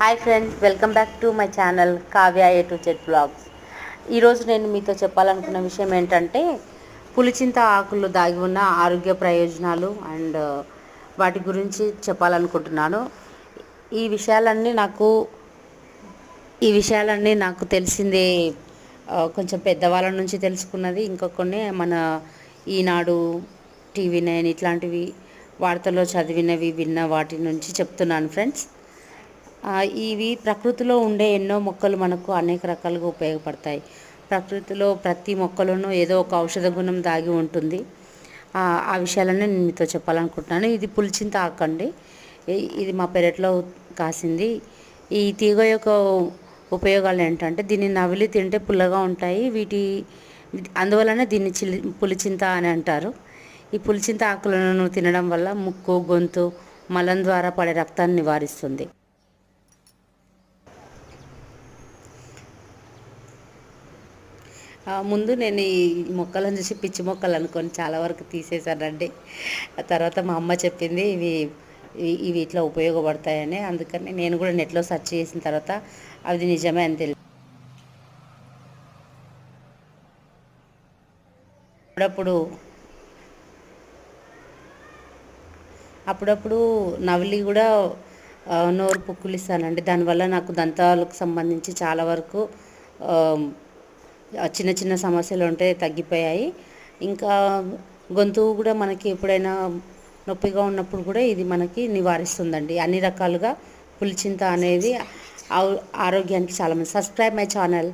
Hi friends welcome back to my channel Kavya A to Z blogs ఈరోజు నేను మీతో చెప్పాలనుకున్న విషయం ఏంటంటే పులిచింత ఆకుల్లో దాగి ఉన్న ఆరోగ్య ప్రయోజనాలు అండ్ వాటి గురించి చెప్పాలనుకుంటున్నాను. ఈ విషయాలన్నీ నాకు ఈ విషయాలన్నీ నాకు తెలిసిందే కొంచెం పెద్దవాళ్ళ నుంచి తెలుసుకున్నది. ఇంకా కొన్ని మన ఈనాడు టీవీ నైన్ ఇట్లాంటివి వార్తల్లో చదివినవి విన్న వాటి నుంచి చెప్తున్నాను ఫ్రెండ్స్ ఇవి ప్రకృతిలో ఉండే ఎన్నో మొక్కలు మనకు అనేక రకాలుగా ఉపయోగపడతాయి. ప్రకృతిలో ప్రతి మొక్కలోనూ ఏదో ఒక ఔషధ గుణం దాగి ఉంటుంది. ఆ ఆ విషయాలన్నీ నేను మీతో చెప్పాలనుకుంటున్నాను. ఇది పులిచింత ఆకండి ఇది మా పెరట్లో కాసింది. ఈ తీగ యొక్క ఉపయోగాలు ఏంటంటే దీన్ని నవిలి తింటే పుల్లగా ఉంటాయి. వీటి అందువలన దీన్ని చిలి పులిచింత అని అంటారు. ఈ పులిచింత ఆకులను తినడం వల్ల ముక్కు గొంతు మలం ద్వారా పడే రక్తాన్ని నివారిస్తుంది. ముందు నేను ఈ మొక్కలను చూసి పిచ్చి మొక్కలు అనుకొని చాలా వరకు తీసేశానండి. తర్వాత మా అమ్మ చెప్పింది ఇవి ఇవి- ఇట్లా ఉపయోగపడతాయని. అందుకని నేను కూడా నెట్లో సెర్చ్ చేసిన తర్వాత అది నిజమే అని తెలిసి అప్పుడప్పుడు అప్పుడప్పుడు నవలి కూడా నోరు పుక్కులిస్తానండి దానివల్ల నాకు దంతాలకు సంబంధించి చాలా వరకు చిన్న చిన్న సమస్యలు ఉంటే తగ్గిపోయాయి. ఇంకా గొంతు కూడా మనకి ఎప్పుడైనా నొప్పిగా ఉన్నప్పుడు కూడా ఇది మనకి నివారిస్తుందండి. అన్ని రకాలుగా పులిచింత అనేది ఆరోగ్యానికి చాలా మంచి. Subscribe my channel